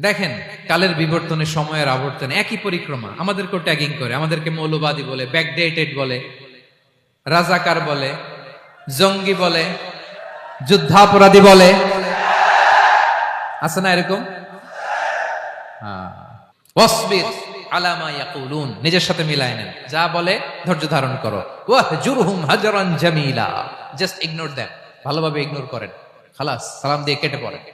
দেখেন, কালের বিবর্তনে সময়ের আবর্তনে, একই পরিক্রমা। আমাদেরকেও ট্যাগিং করে, আমাদেরকে মৌলবাদী বলে ব্যাকডেটেড বলে, রাজাকার বলে, জঙ্গি বলে, যুদ্ধাপরাধী বলে। আছে না এরকম? হ্যাঁ। ইয়াকুলুন, নিজের সাথে মিলায় নেন। যা বলে, ধৈর্য ধারণ করো। ওয়াহ জামিলা। জাস্ট ইগনোর দেন ভালোভাবে ইগনোর করেন। খালাস, সালাম দিয়ে কেটে পড়েন।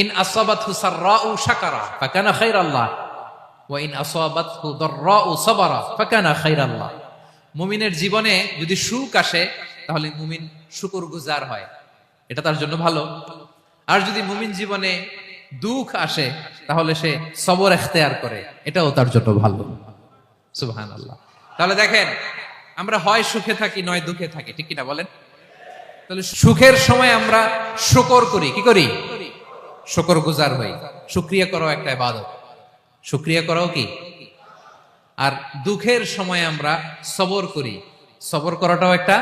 ইন আসাবাতহু সাররাউ শাকারা ফাকানা খাইরাল্লাহ ওয়া ইন আসাবাতহু দাররাউ সাবারা ফাকানা খাইরাল্লাহ মুমিনের জীবনে যদি সুখ আসে, তাহলে মুমিন শুকর গুজার হয়। এটা তার জন্য ভালো। আর যদি মুমিন জীবনে দুঃখ আসে, তাহলে সে সবর এখতেয়ার করে। এটাও তার জন্য ভালো। সুবহান আল্লাহ তাহলে দেখেন, আমরা হয় সুখে থাকি, নয় দুঃখে থাকি। ঠিক কিনা বলেন? তাহলে সুখের সময় আমরা শুকর করি। কি করি? শুকর গুজার হই। শুক্রিয়া করাও একটা ইবাদত। শুক্রিয়া করাও কি? আর দুঃখের সময় আমরা সবর করি। সবর করাটাও একটা?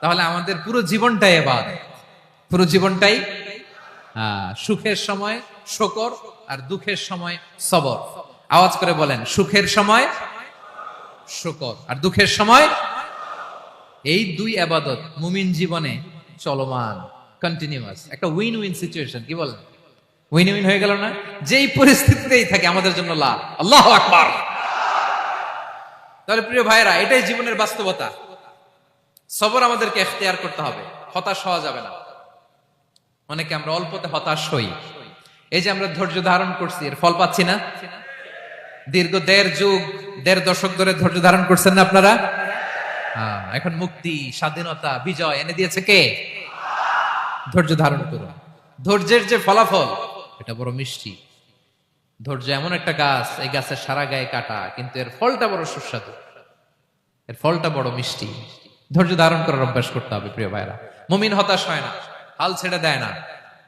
তাহলে আমাদের পুরো জীবনটাই এবাদ পুরো জীবনটাই সুখের সময় শকর আর দুঃখের সময় সবর। আওয়াজ করে বলেন, সুখের সময় শকর আর দুঃখের সময়? এই দুই আবাদত মুমিন জীবনে চলমান। কন্টিনিউয়াস একটা উইন উইন সিচুয়েশন কি বলেন? উইন উইন হয়ে গেল না? যেই পরিস্থিতিতেই থাকে আমাদের জন্য লাভ আল্লাহ আকবার। তাহলে প্রিয় ভাইরা এটাই জীবনের বাস্তবতা। সবর আমাদেরকে এখতিয়ার করতে হবে। হতাশ হওয়া যাবে না। অনেকে আমরা অল্পতে হতাশ হই। এই যে আমরা ধৈর্য ধারণ করছি এর ফল পাচ্ছি না? দীর্ঘ দেড় যুগ দেড় দশক ধরে ধৈর্য ধারণ করছেন না আপনারা? হ্যাঁ, এখন মুক্তি স্বাধীনতা বিজয় এনে দিয়েছে কে? ধৈর্য ধারণ করুন ধৈর্যের যে ফলাফল, এটা বড় মিষ্টি। ধৈর্য এমন একটা গাছ, এই গাছের সারা গায়ে কাটা, কিন্তু এর ফলটা বড় সুস্বাদু। এর ফলটা বড় মিষ্টি। ধৈর্য ধারণ করার অভ্যাস করতে হবে, প্রিয় ভাইরা। মুমিন হতাশ হয় না, হাল ছেড়ে দেয় না।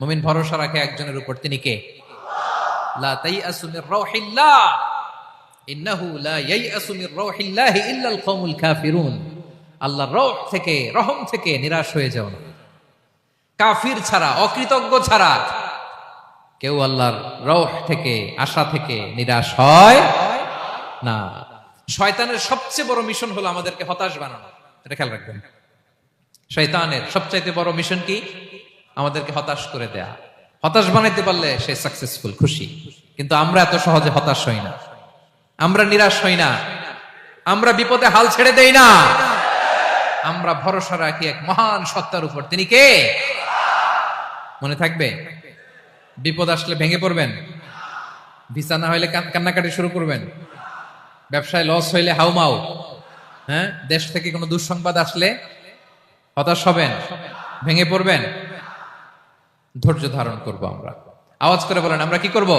মুমিন ভরসা রাখে একজনের উপর, তিনি কে? রহ থেকে, রহম থেকে নিরাশ হয়ে যাও না। কাফির ছাড়া, অকৃতজ্ঞ ছাড়া। কেউ আল্লাহর রহ থেকে, আশা থেকে নিরাশ হয় না। শয়তানের সবচেয়ে বড় মিশন হলো আমাদেরকে হতাশ বানানো। এটা খেয়াল রাখবেন। শয়তানের সবচাইতে বড় মিশন কি? আমাদেরকে হতাশ করে দেয়া। হতাশ বানাইতে পারলে সে সাকসেসফুল খুশি। কিন্তু আমরা এত সহজে হতাশ হই না। আমরা নিরাশ হই না। আমরা বিপদে হাল ছেড়ে দেই না। আমরা ভরসা রাখি এক মহান সত্তার উপর। তিনি কে? মনে থাকবে? বিপদ আসলে ভেঙে পড়বেন। ভিসা না হইলে কান্নাকাটি শুরু করবেন। ব্যবসায় লস হইলে হাউমাউ হ্যাঁ? দেশ থেকে কোনো দুঃসংবাদ আসলে হতাশ হবেন, ভেঙে পড়বেন। ধৈর্য ধারণ করব আমরা। আওয়াজ করে বলেন, আমরা কি করব?